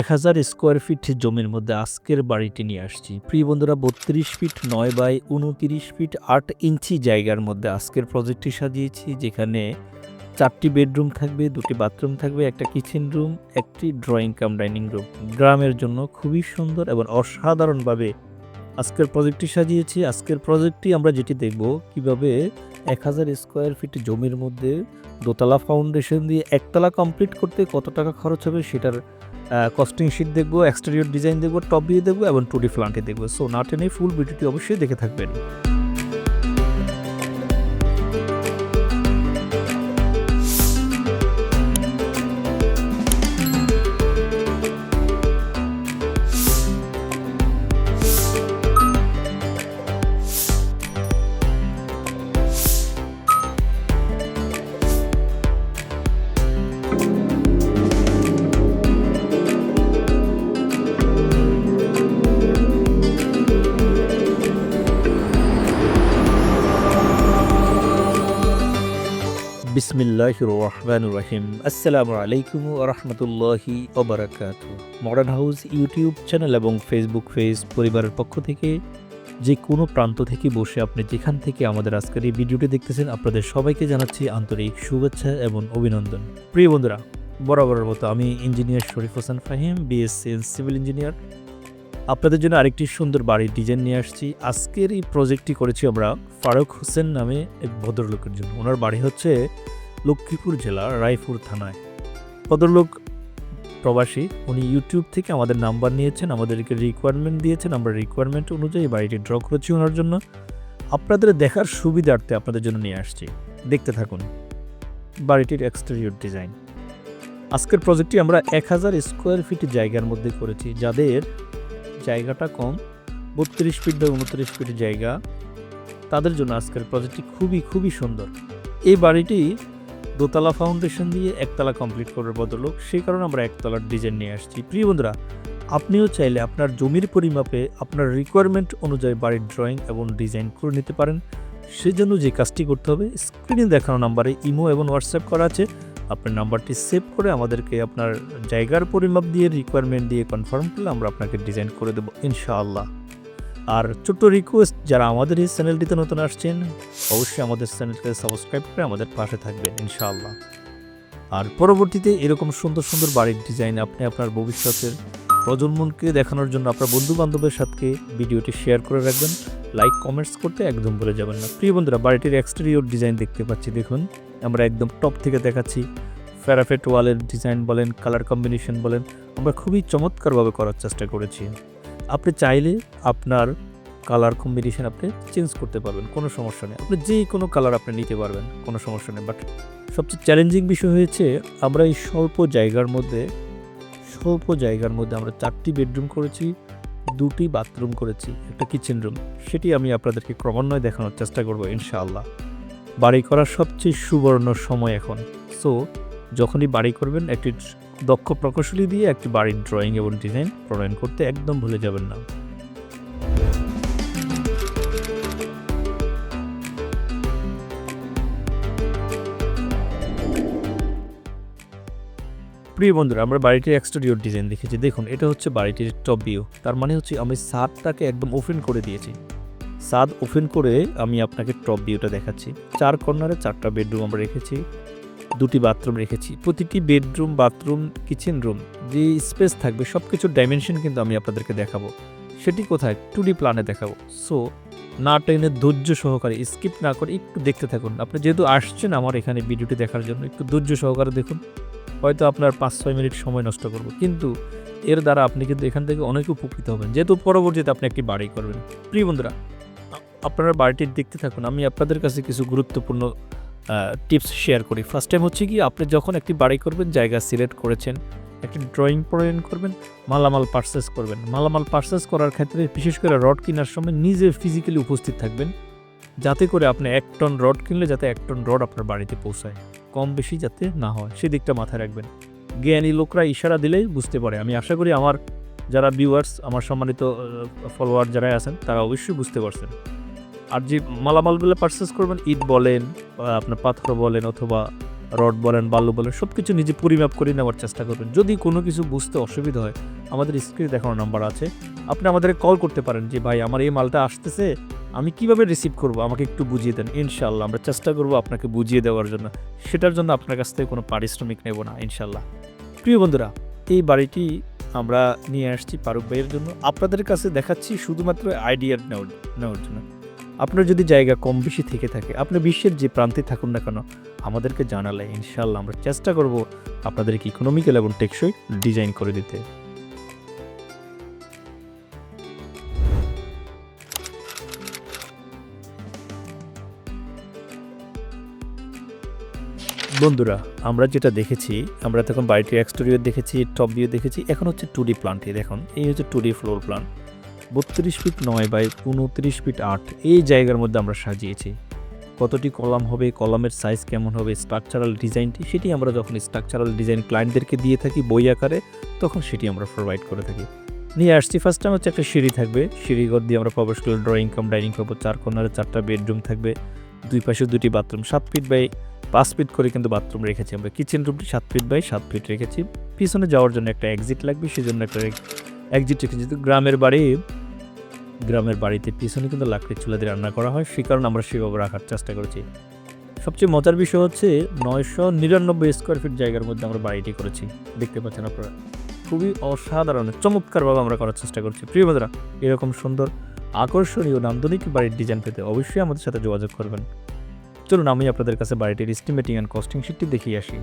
এক হাজার square feet জমির মধ্যে আজকের বাড়িটি নিয়ে আসছি। প্রিয় বন্ধুরা, বত্রিশ ফিট নয় বাই উনতিরিশ ফিট আট ইঞ্চি জায়গার মধ্যে আজকের প্রজেক্টটি সাজিয়েছি, যেখানে চারটি বেডরুম থাকবে, দুটি বাথরুম থাকবে, একটা কিচেন রুম, একটি ড্রয়িং কাম, ডাইনিং রুম। গ্রামের জন্য খুবই সুন্দর এবং অসাধারণভাবে আজকের প্রজেক্টটি সাজিয়েছি। আজকের প্রজেক্টটি আমরা যেটি দেখব, কীভাবে এক হাজার স্কোয়ার ফিট জমির মধ্যে দোতলা ফাউন্ডেশন দিয়ে একতলা কমপ্লিট করতে কত টাকা খরচ হবে, সেটার কস্টিং শিট দেখব এক্সটেরিয়র ডিজাইন দেখব টপ ভিউ দেখব এবং টুডি ফ্লান্টে দেখব। সো না টেনে ফুল ভিডিওটি অবশ্যই দেখে থাকবেন। বিসমিল্লাহ রহমান রহিম। আসসালামু আলাইকুম রহমতুল্লাহি ওবরাকাত মডার্ন হাউস ইউটিউব চ্যানেল এবং ফেসবুক পেজ পরিবারের পক্ষ থেকে যে কোনো প্রান্ত থেকে বসে আপনি যেখান থেকে আমাদের আজকের এই ভিডিওটি দেখতেছেন, আপনাদের সবাইকে জানাচ্ছি আন্তরিক শুভেচ্ছা এবং অভিনন্দন। প্রিয় বন্ধুরা, বরাবরের মতো আমি engineer Sharif Hossain Fahim BSc civil engineer আপনাদের জন্য আরেকটি সুন্দর বাড়ির ডিজাইন নিয়ে আসছি। আজকের এই প্রজেক্টটি করেছি আমরা ফারুক হোসেন নামে এক ভদ্রলোকের জন্য। ওনার বাড়ি হচ্ছে লক্ষ্মীপুর জেলা, রায়পুর থানায়। ভদ্রলোক প্রবাসী, উনি ইউটিউব থেকে আমাদের নাম্বার নিয়েছেন, আমাদেরকে রিকোয়ারমেন্ট দিয়েছেন। আমরা রিকোয়ারমেন্ট অনুযায়ী বাড়িটি ড্র করেছি ওনার জন্য। আপনাদের দেখার সুবিধার্থে আপনাদের জন্য নিয়ে আসছি। দেখতে থাকুন বাড়িটির এক্সটেরিয়র ডিজাইন আজকের প্রজেক্টটি আমরা এক হাজার স্কোয়ার ফিট জায়গার মধ্যে করেছি, যাদের জায়গাটা কম, বত্রিশ ফিট বা উনত্রিশ ফিট জায়গা। তাদের জন্য আজকের প্রজেক্টটি খুবই খুবই সুন্দর। এই বাড়িটি দোতলা ফাউন্ডেশন দিয়ে একতলা কমপ্লিট করার বদলক। সেই কারণে আমরা একতলার ডিজাইন নিয়ে আসছি। প্রিয় বন্ধুরা, আপনিও চাইলে আপনার জমির পরিমাপে আপনার রিকোয়ারমেন্ট অনুযায়ী বাড়ির ড্রয়িং এবং ডিজাইন করে নিতে পারেন। সেজন্য যে কাজটি করতে হবে স্ক্রিনে দেখানো নাম্বারে ইমো এবং হোয়াটসঅ্যাপ করা আছে। আপনার নাম্বারটি সেভ করে আমাদেরকে আপনার জায়গার পরিমাপ দিয়ে রিকোয়ারমেন্ট দিয়ে কনফার্ম করলে আমরা আপনাকে ডিজাইন করে দেবো, ইনশাআল্লাহ। আর ছোট্ট রিকোয়েস্ট যারা আমাদের এই চ্যানেলটিতে নতুন আসছেন, অবশ্যই আমাদের চ্যানেলকে সাবস্ক্রাইব করে আমাদের পাশে থাকবেন, ইনশাআল্লাহ। আর পরবর্তীতে এরকম সুন্দর সুন্দর বাড়ির ডিজাইন আপনি আপনার ভবিষ্যতের প্রজন্মকে দেখানোর জন্য আপনার বন্ধু বান্ধবের সাথে ভিডিওটি শেয়ার করে রাখবেন। লাইক কমেন্টস করতে একদম ভুলে যাবেন না। প্রিয় বন্ধুরা, বাড়িটির এক্সটেরিয়র ডিজাইন দেখতে পাচ্ছি, দেখুন। আমরা একদম টপ থেকে দেখাচ্ছি। ফ্যারাফেট ওয়ালের ডিজাইন বলেন কালার কম্বিনেশন বলেন, আমরা খুবই চমৎকারভাবে করার চেষ্টা করেছি। আপনি চাইলে আপনার কালার কম্বিনেশন আপনি চেঞ্জ করতে পারবেন, কোনো সমস্যা নেই। আপনি যে কোনো কালার আপনি নিতে পারবেন, কোনো সমস্যা নেই। বাট সবচেয়ে চ্যালেঞ্জিং বিষয় হয়েছে, আমরা এই স্বল্প জায়গার মধ্যে, স্বল্প জায়গার মধ্যে আমরা চারটি বেডরুম করেছি, দুটি বাথরুম করেছি, একটা কিচেন রুম সেটি আমি আপনাদেরকে ক্রমান্বয়ে দেখানোর চেষ্টা করব, ইনশাআল্লাহ। বাড়ি করার সবচেয়ে সুবর্ণ সময় এখন। সো যখনই বাড়ি করবেন, একটি দক্ষ প্রকৌশলী দিয়ে একটি বাড়ির ড্রয়িং এবং ডিজাইন প্রণয়ন করতে একদম ভুলে যাবেন না। প্রিয় বন্ধুরা, আমরা বাড়িটির এক্সটেরিয়র ডিজাইন দেখেছি। দেখুন, এটা হচ্ছে বাড়িটির টপ ভিউ তার মানে হচ্ছে আমি ছাদটাকে একদম ওপেন করে দিয়েছি। ছাদ ওপেন করে আমি আপনাকে টপ ভিউটা দেখাচ্ছি। চার কর্নারে চারটা বেডরুম আমরা রেখেছি, দুটি বাথরুম রেখেছি। প্রতিটি বেডরুম বাথরুম কিচেন রুম যে স্পেস থাকবে সব কিছুর ডাইমেনশন কিন্তু আমি আপনাদেরকে দেখাবো। সেটি কোথায়? টু ডি প্ল্যানে দেখাবো। সো না টেনে ধৈর্য সহকারে স্কিপ না করে একটু দেখতে থাকুন। আপনি যেহেতু আসছেন আমার এখানে ভিডিওটি দেখার জন্য, একটু ধৈর্য সহকারে দেখুন। হয়তো আপনার পাঁচ ছয় মিনিট সময় নষ্ট করব। কিন্তু এর দ্বারা আপনি কিন্তু এখান থেকে অনেক উপকৃত হবেন। যেহেতু পরবর্তীতে আপনি একটি বাড়ি করবেন। প্রিয় বন্ধুরা আপনারা বাড়িটির দেখতে থাকুন। আমি আপনাদের কাছে কিছু গুরুত্বপূর্ণ টিপস শেয়ার করি। ফার্স্ট টাইম হচ্ছে কি, আপনি যখন একটি বাড়ি করবেন, জায়গা সিলেক্ট করেছেন, একটি ড্রয়িং প্রণয়ন করবেন, মালামাল পারচেস করবেন। মালামাল পারচেস করার ক্ষেত্রে বিশেষ করে রড কেনার সময় নিজে ফিজিক্যালি উপস্থিত থাকবেন, যাতে করে আপনি এক টন রড কিনলে যাতে এক টন রড আপনার বাড়িতে পৌঁছায়, কম বেশি যাতে না হয় সেদিকটা মাথায় রাখবেন। জ্ঞানী লোকরা ইশারা দিলেই বুঝতে পারে। আমি আশা করি আমার যারা ভিউয়ার্স আমার সম্মানিত ফলোয়ার যারা আছেন, তারা অবশ্যই বুঝতে পারছেন। আর যে মালামালগুলো পারচেস করবেন, ইট বলেন আপনার পাথর বলেন অথবা রড বলেন, বালু বলেন সব কিছু নিজে পরিমাপ করে নেওয়ার চেষ্টা করবেন। যদি কোনো কিছু বুঝতে অসুবিধা হয়, আমাদের স্ক্রিনে দেখানো নাম্বার আছে। আপনি আমাদের কল করতে পারেন যে, ভাই, আমার এই মালটা আসতেছে, আমি কীভাবে রিসিভ করব? আমাকে একটু বুঝিয়ে দেন ইনশাল্লাহ আমরা চেষ্টা করব আপনাকে বুঝিয়ে দেওয়ার জন্য। সেটার জন্য আপনার কাছ থেকে কোনো পারিশ্রমিক নেব না ইনশাল্লাহ প্রিয় বন্ধুরা, এই বাড়িটি আমরা নিয়ে আসছি ফারুক ভাইয়ের জন্য। আপনাদের কাছে দেখাচ্ছি শুধুমাত্র আইডিয়া নেওয়ার নেওয়ার জন্য। আপনার যদি জায়গা কম বেশি থেকে থাকে, আপনি বিশ্বের যে প্রান্তে থাকুন না কেন, আমাদেরকে জানালে ইনশাল্লাহ আমরা চেষ্টা করব আপনাদেরকে ইকোনমিক্যাল এবং টেকসই ডিজাইন করে দিতে। বন্ধুরা, আমরা যেটা দেখেছি, আমরা তখন বাড়িটির এক্সটেরিয়র দেখেছি টপ ভিউ দেখেছি, এখন হচ্ছে টু ডি প্লান্টে দেখুন, এই হচ্ছে টু ডি ফ্লোর প্ল্যান বত্রিশ ফিট নয় বাই উনত্রিশ ফিট আট। এই জায়গার মধ্যে আমরা সাজিয়েছি। কতটি কলাম হবে, কলামের সাইজ কেমন হবে স্ট্রাকচারাল ডিজাইনটি সেটি আমরা যখন স্ট্রাকচারাল ডিজাইন ক্লায়েন্টদেরকে দিয়ে থাকি বই আকারে, তখন সেটি আমরা প্রোভাইড করে থাকি। নিয়ে আসছি ফার্স্ট টাইম হচ্ছে একটা সিঁড়ি থাকবে। সিঁড়ি সিঁড়িঘর দিয়ে আমরা প্রবেশ করলে ড্রয়িং কাম ডাইনিং পাবো চার কর্নারে চারটা বেডরুম থাকবে। দুই পাশে দুটি বাথরুম সাত ফিট বাই পাঁচ ফিট করে কিন্তু বাথরুম রেখেছি আমরা। কিচেন রুমটি সাত ফিট বাই সাত ফিট রেখেছি। পিছনে যাওয়ার জন্য একটা এক্সিট লাগবে সেই জন্য একটা এক্সিট রেখেছি। গ্রামের বাড়ি গ্রামের বাড়িতে পিছনে কিন্তু লাকড়ির চুলা দিয়ে রান্না করা হয়। সেই কারণে আমরা সেভাবে রাখার চেষ্টা করেছি। সবচেয়ে মজার বিষয় হচ্ছে নয়শো নিরানব্বই স্কোয়ার ফিট জায়গার মধ্যে আমরা বাড়িটি করেছি। দেখতে পাচ্ছেন আপনারা। খুবই অসাধারণ, চমৎকারভাবে আমরা করার চেষ্টা করছি। প্রিয় বন্ধুরা, এরকম সুন্দর, আকর্ষণীয়, নান্দনিক বাড়ির ডিজাইন পেতে অবশ্যই আমাদের সাথে যোগাযোগ করবেন। চলুন, আমি আপনাদের কাছে বাড়িটির এস্টিমেটিং অ্যান্ড কস্টিং শিটটি দেখিয়ে আসি।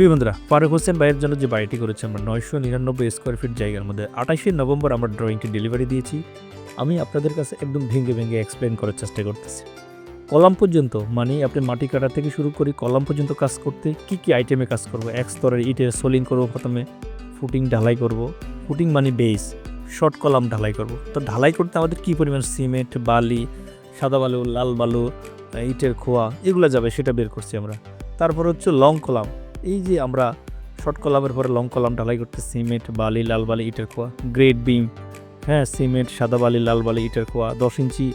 প্রিয় বন্ধুরা, ফারুক হোসেন ভাইয়ের জন্য যে বাড়িটি করেছে আমরা নয়শো নিরানব্বই স্কোয়ার ফিট জায়গার মধ্যে আঠাশে নভেম্বর আমরা ড্রয়িংটি ডেলিভারি দিয়েছি। আমি আপনাদের কাছে একদম ভেঙে ভেঙে এক্সপ্লেন করার চেষ্টা করতেছি। কলাম পর্যন্ত মানে আপনি মাটি কাটা থেকে শুরু করি কলাম পর্যন্ত কাজ করতে কি কি আইটেমে কাজ করব? এক স্তরের ইটের সোলিং করব প্রথমে ফুটিং ঢালাই করব। ফুটিং মানে বেস শর্ট কলাম ঢালাই করব। তো ঢালাই করতে আমাদের কি পরিমাণ সিমেন্ট বালি, সাদা বালু, লাল বালু, ইটের খোয়া, এগুলো যাবে, সেটা বের করছি আমরা। তারপর হচ্ছে লং কলাম। এই যে আমরা শর্ট কলামের পরে লং কলাম ঢালাই করতে সিমেন্ট বালি, লাল বালি, ইটের খোয়া গ্রেড বিম হ্যাঁ সিমেন্ট সাদা বালি, লাল বালি, ইটের খোয়া, দশ ইঞ্চি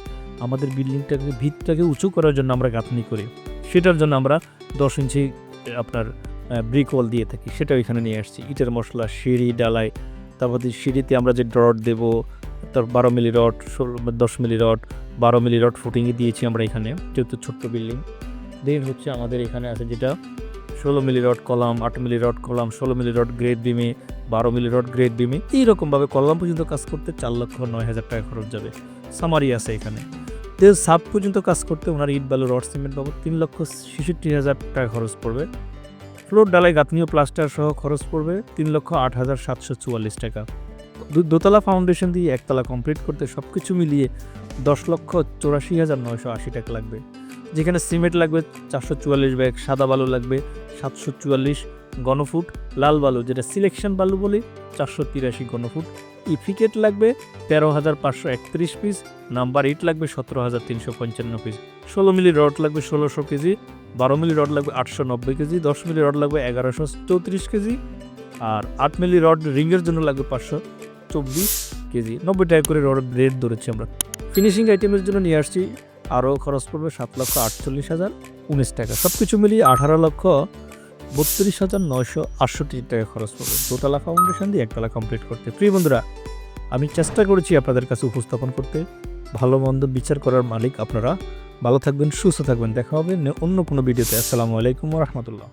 আমাদের বিল্ডিংটাকে ভিতটাকে উঁচু করার জন্য আমরা গাঁথনি করি। সেটার জন্য আমরা দশ ইঞ্চি আপনার ব্রিক ওয়াল দিয়ে থাকি। সেটা এখানে নিয়ে আসছি। ইটের মশলা, সিঁড়ি, ডালাই, তারপর সিঁড়িতে আমরা যে রড দেবো, তার বারো মিলি রড, ষোলো, দশ মিলি রড, বারো মিলি রড ফুটিংয়ে দিয়েছি আমরা এখানে, যেহেতু ছোট্ট বিল্ডিং দেন হচ্ছে আমাদের এখানে আছে যেটা ষোলো মিলি রড কলাম আট মিলি রড কলাম ষোলো মিলি রড গ্রেড বিমে বারো মিলি রড গ্রেড বিমে এইরকমভাবে কলাম পর্যন্ত কাজ করতে চার লক্ষ নয় হাজার টাকা খরচ যাবে। সামারি আছে এখানে। তো সাব পর্যন্ত কাজ করতে ওনার ইট বালু, রড, সিমেন্ট বাবদ তিন লক্ষ ছেষট্টি হাজার টাকা খরচ পড়বে। ফ্লোর, ডালাই গাঁথনীয় প্লাস্টার সহ খরচ পড়বে তিন লক্ষ আট হাজার সাতশো চুয়াল্লিশ টাকা। দোতলা ফাউন্ডেশন দিয়ে একতলা কমপ্লিট করতে সব কিছু মিলিয়ে দশ লক্ষ চৌরাশি হাজার নয়শো আশি টাকা লাগবে। যেখানে সিমেন্ট লাগবে চারশো চুয়াল্লিশ ব্যাগ, সাদা বালু লাগবে সাতশো চুয়াল্লিশ গণফুট, লাল বালু, যেটা সিলেকশন বালু বলি, চারশো তিরাশি গণফুট। ইফিকেট লাগবে তেরো হাজার পাঁচশো একত্রিশ পিস নাম্বার এইট লাগবে সতেরো হাজার তিনশো পঞ্চান্ন পিস ষোলো মিলি রড লাগবে ষোলোশো কেজি, বারো মিলি রড লাগবে আটশো নব্বই কেজি, দশ মিলি রড লাগবে এগারোশো চৌত্রিশ কেজি, আর আট মিলি রড রিংয়ের জন্য লাগবে পাঁচশো চব্বিশ কেজি। নব্বই টাকা করে রড রেট ধরেছি আমরা। ফিনিশিং আইটেমের জন্য নিয়ে আসছি, আরও খরচ পড়বে সাত লক্ষ আটচল্লিশ হাজার উনিশ টাকা। সব কিছু মিলিয়ে আঠারো লক্ষ বত্রিশ হাজার নয়শো আটষট্টি টাকা খরচ পড়বে। দোতলা ফাউন্ডেশন দিয়ে একতলা কমপ্লিট করতে। প্রিয় বন্ধুরা, আমি চেষ্টা করেছি আপনাদের কাছে উপস্থাপন করতে। ভালো মন্দ বিচার করার মালিক আপনারা। ভালো থাকবেন, সুস্থ থাকবেন। দেখা হবে অন্য কোনো ভিডিওতে। আসসালামু আলাইকুম রহমতুল্লাহ।